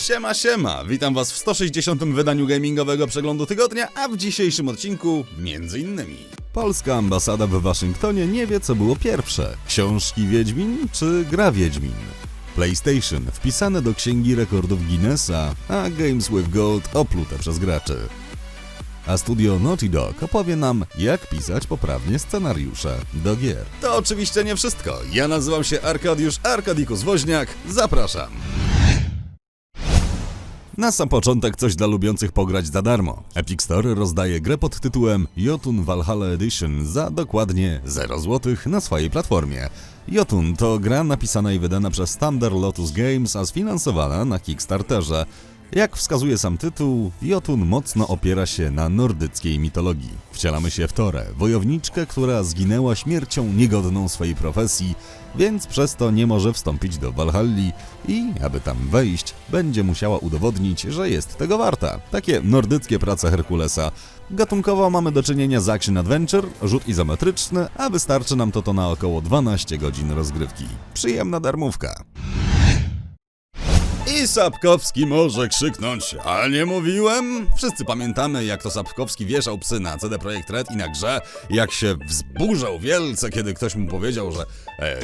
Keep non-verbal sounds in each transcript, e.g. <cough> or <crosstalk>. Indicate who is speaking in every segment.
Speaker 1: Siema, siema! Witam was w 160. wydaniu gamingowego przeglądu tygodnia, a w dzisiejszym odcinku między innymi. Polska ambasada w Waszyngtonie nie wie co było pierwsze. Książki Wiedźmin czy gra Wiedźmin? PlayStation wpisane do księgi rekordów Guinnessa, a Games with Gold oplute przez graczy. A studio Naughty Dog opowie nam, jak pisać poprawnie scenariusze do gier. To oczywiście nie wszystko. Ja nazywam się Arkadiusz Arkadikus Woźniak. Zapraszam. Na sam początek coś dla lubiących pograć za darmo. Epic Store rozdaje grę pod tytułem Jotun Valhalla Edition za dokładnie 0 zł na swojej platformie. Jotun to gra napisana i wydana przez Thunder Lotus Games, a sfinansowana na Kickstarterze. Jak wskazuje sam tytuł, Jotun mocno opiera się na nordyckiej mitologii. Wcielamy się w Torę, wojowniczkę, która zginęła śmiercią niegodną swojej profesji, więc przez to nie może wstąpić do Walhalli i, aby tam wejść, będzie musiała udowodnić, że jest tego warta. Takie nordyckie prace Herkulesa. Gatunkowo mamy do czynienia z action adventure, rzut izometryczny, a wystarczy nam to to na około 12 godzin rozgrywki. Przyjemna darmówka. I Sapkowski może krzyknąć, a nie mówiłem? Wszyscy pamiętamy, jak to Sapkowski wieszał psy na CD Projekt Red i na grze, jak się wzburzał wielce, kiedy ktoś mu powiedział, że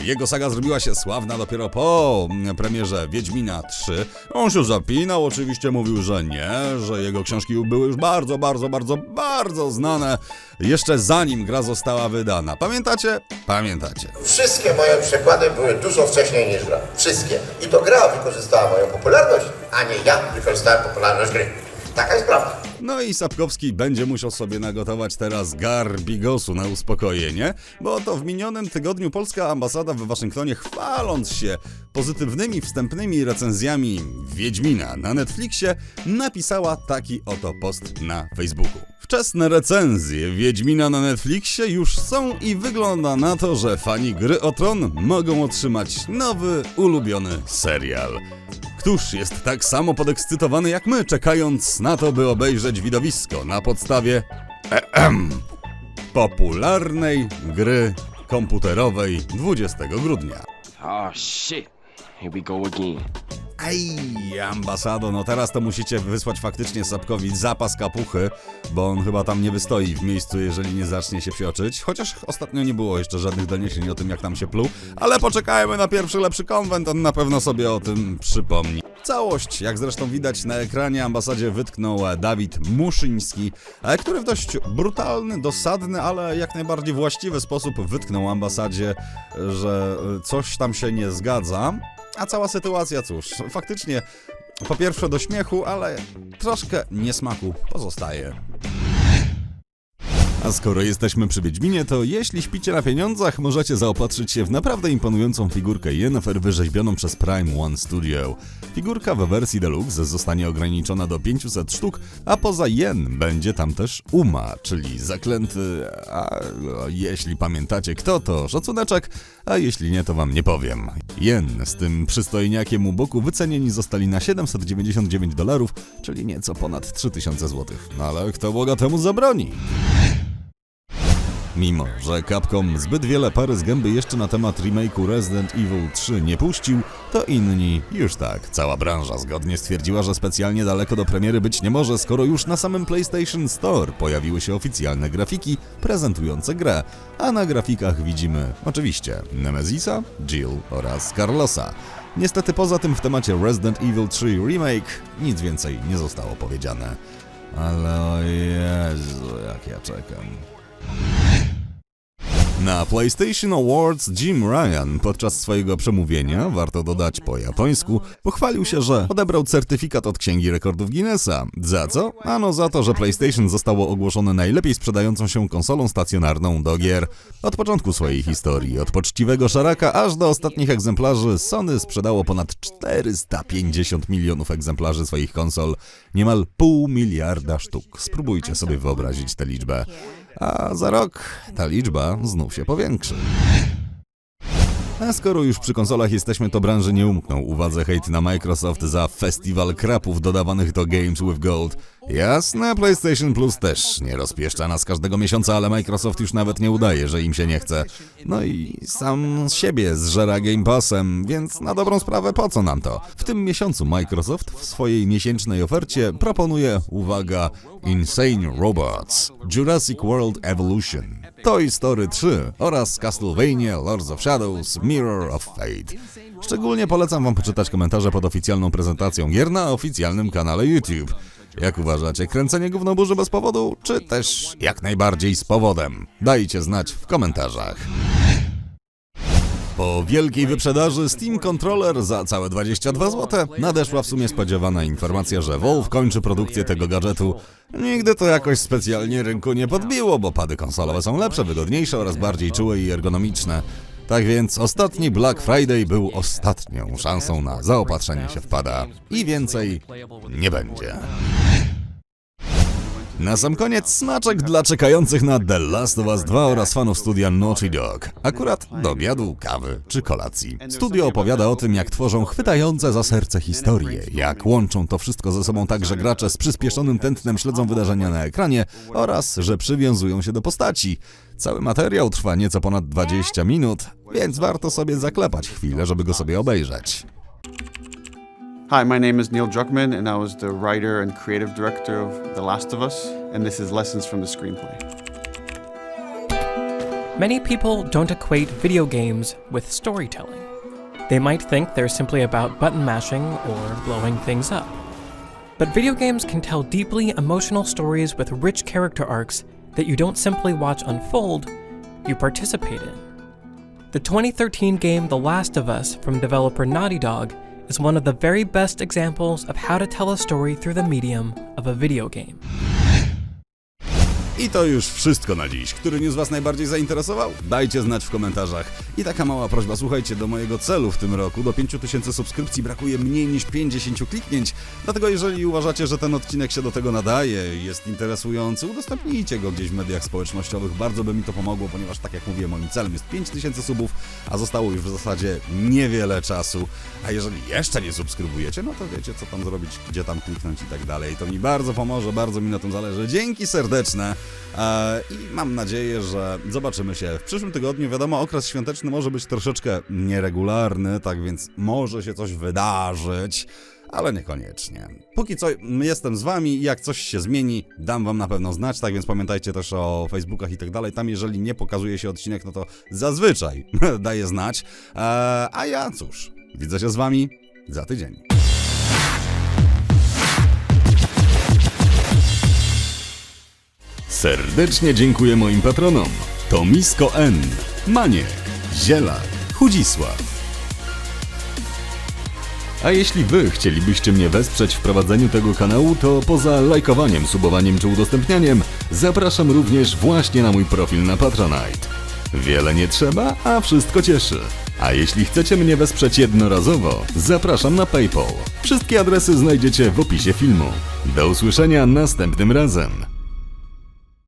Speaker 1: jego saga zrobiła się sławna dopiero po mm, premierze Wiedźmina 3. On się zapinał, oczywiście mówił, że nie, że jego książki były już bardzo, bardzo, bardzo, bardzo znane, jeszcze zanim gra została wydana. Pamiętacie? Pamiętacie.
Speaker 2: Wszystkie moje przykłady były dużo wcześniej niż gra. Wszystkie. I to gra wykorzystała moją popularność, a nie ja wykorzystałem popularność gry. Taka jest prawda.
Speaker 1: No i Sapkowski będzie musiał sobie nagotować teraz gar bigosu na uspokojenie, bo oto w minionym tygodniu polska ambasada w Waszyngtonie chwaląc się pozytywnymi wstępnymi recenzjami Wiedźmina na Netflixie napisała taki oto post na Facebooku. Wczesne recenzje Wiedźmina na Netflixie już są i wygląda na to, że fani gry o tron mogą otrzymać nowy, ulubiony serial. Któż jest tak samo podekscytowany jak my, czekając na to, by obejrzeć widowisko na podstawie popularnej gry komputerowej 20 grudnia?
Speaker 3: Oh shit. Here we go again.
Speaker 1: Aj, ambasado, no teraz to musicie wysłać faktycznie Sapkowi zapas kapuchy, bo on chyba tam nie wystoi w miejscu, jeżeli nie zacznie się psioczyć. Chociaż ostatnio nie było jeszcze żadnych doniesień o tym, jak tam się pluł, ale poczekajmy na pierwszy lepszy konwent, on na pewno sobie o tym przypomni. Całość, jak zresztą widać na ekranie, ambasadzie wytknął e, Dawid Muszyński, e, który w dość brutalny, dosadny, ale jak najbardziej właściwy sposób wytknął ambasadzie, że e, coś tam się nie zgadza. A cała sytuacja, cóż, faktycznie po pierwsze do śmiechu, ale troszkę niesmaku pozostaje. A skoro jesteśmy przy Wiedźminie, to jeśli śpicie na pieniądzach, możecie zaopatrzyć się w naprawdę imponującą figurkę Yennefer wyrzeźbioną przez Prime One Studio. Figurka we wersji deluxe zostanie ograniczona do 500 sztuk, a poza jen będzie tam też Uma, czyli zaklęty... A no, jeśli pamiętacie kto, to szacuneczek, a jeśli nie, to wam nie powiem. Jen z tym przystojniakiem u boku wycenieni zostali na 799 dolarów, czyli nieco ponad 3000 zł. No ale kto bogatemu zabroni? Mimo, że Capcom zbyt wiele pary z gęby jeszcze na temat remake'u Resident Evil 3 nie puścił, to inni już tak. Cała branża zgodnie stwierdziła, że specjalnie daleko do premiery być nie może, skoro już na samym PlayStation Store pojawiły się oficjalne grafiki prezentujące grę, a na grafikach widzimy oczywiście Nemezisa, Jill oraz Carlosa. Niestety poza tym w temacie Resident Evil 3 Remake nic więcej nie zostało powiedziane. Ale o Jezu, jak ja czekam. Na PlayStation Awards Jim Ryan podczas swojego przemówienia, warto dodać po japońsku, pochwalił się, że odebrał certyfikat od Księgi Rekordów Guinnessa. Za co? Ano za to, że PlayStation zostało ogłoszone najlepiej sprzedającą się konsolą stacjonarną do gier. Od początku swojej historii, od poczciwego szaraka aż do ostatnich egzemplarzy, Sony sprzedało ponad 450 milionów egzemplarzy swoich konsol, niemal pół miliarda sztuk. Spróbujcie sobie wyobrazić tę liczbę. A za rok ta liczba znów się powiększy. A skoro już przy konsolach jesteśmy, to branży nie umknął uwadze hejt na Microsoft za festiwal krapów dodawanych do Games with Gold. Jasne, PlayStation Plus też nie rozpieszcza nas każdego miesiąca, ale Microsoft już nawet nie udaje, że im się nie chce. No i sam siebie zżera Game Passem, więc na dobrą sprawę po co nam to? W tym miesiącu Microsoft w swojej miesięcznej ofercie proponuje, uwaga, Insane Robots, Jurassic World Evolution, Toy Story 3 oraz Castlevania Lords of Shadows Mirror of Fate. Szczególnie polecam wam poczytać komentarze pod oficjalną prezentacją gier na oficjalnym kanale YouTube. Jak uważacie, kręcenie gównoburzy bez powodu, czy też jak najbardziej z powodem? Dajcie znać w komentarzach. Po wielkiej wyprzedaży Steam Controller za całe 22 zł nadeszła w sumie spodziewana informacja, że Valve kończy produkcję tego gadżetu. Nigdy to jakoś specjalnie rynku nie podbiło, bo pady konsolowe są lepsze, wygodniejsze oraz bardziej czułe i ergonomiczne. Tak więc ostatni Black Friday był ostatnią szansą na zaopatrzenie się w pada i więcej nie będzie. Na sam koniec smaczek dla czekających na The Last of Us 2 oraz fanów studia Naughty Dog. Akurat do obiadu, kawy czy kolacji. Studio opowiada o tym, jak tworzą chwytające za serce historie, jak łączą to wszystko ze sobą tak, że gracze z przyspieszonym tętnem śledzą wydarzenia na ekranie oraz, że przywiązują się do postaci. Cały materiał trwa nieco ponad 20 minut, więc warto sobie zaklepać chwilę, żeby go sobie obejrzeć.
Speaker 4: Hi, my name is Neil Druckmann, and I was the writer and creative director of The Last of Us, and this is Lessons from the Screenplay.
Speaker 5: Many people don't equate video games with storytelling. They might think they're simply about button mashing or blowing things up. But video games can tell deeply emotional stories with rich character arcs that you don't simply watch unfold, you participate in. The 2013 game The Last of Us from developer Naughty Dog is one of the very best examples of how to tell a story through the medium of a video game.
Speaker 1: I to już wszystko na dziś. Który news Was najbardziej zainteresował? Dajcie znać w komentarzach. I taka mała prośba, słuchajcie, do mojego celu w tym roku, do 5000 subskrypcji brakuje mniej niż 50 kliknięć. Dlatego jeżeli uważacie, że ten odcinek się do tego nadaje, jest interesujący, udostępnijcie go gdzieś w mediach społecznościowych. Bardzo by mi to pomogło, ponieważ tak jak mówiłem, moim celem jest 5000 subów, a zostało już w zasadzie niewiele czasu. A jeżeli jeszcze nie subskrybujecie, no to wiecie co tam zrobić, gdzie tam kliknąć i tak dalej. To mi bardzo pomoże, bardzo mi na tym zależy. Dzięki serdeczne. E, I mam nadzieję, że zobaczymy się w przyszłym tygodniu. Wiadomo, okres świąteczny może być troszeczkę nieregularny, tak więc może się coś wydarzyć, ale niekoniecznie. Póki co jestem z wami jak coś się zmieni, dam wam na pewno znać, tak więc pamiętajcie też o Facebookach i tak dalej. Tam jeżeli nie pokazuje się odcinek, no to zazwyczaj <laughs> daję znać. E, a ja cóż, widzę się z wami za tydzień. Serdecznie dziękuję moim patronom. To Misko N, Maniek, Ziela, Chudzisław. A jeśli wy chcielibyście mnie wesprzeć w prowadzeniu tego kanału, to poza lajkowaniem, subowaniem czy udostępnianiem, zapraszam również właśnie na mój profil na Patronite. Wiele nie trzeba, a wszystko cieszy. A jeśli chcecie mnie wesprzeć jednorazowo, zapraszam na PayPal. Wszystkie adresy znajdziecie w opisie filmu. Do usłyszenia następnym razem.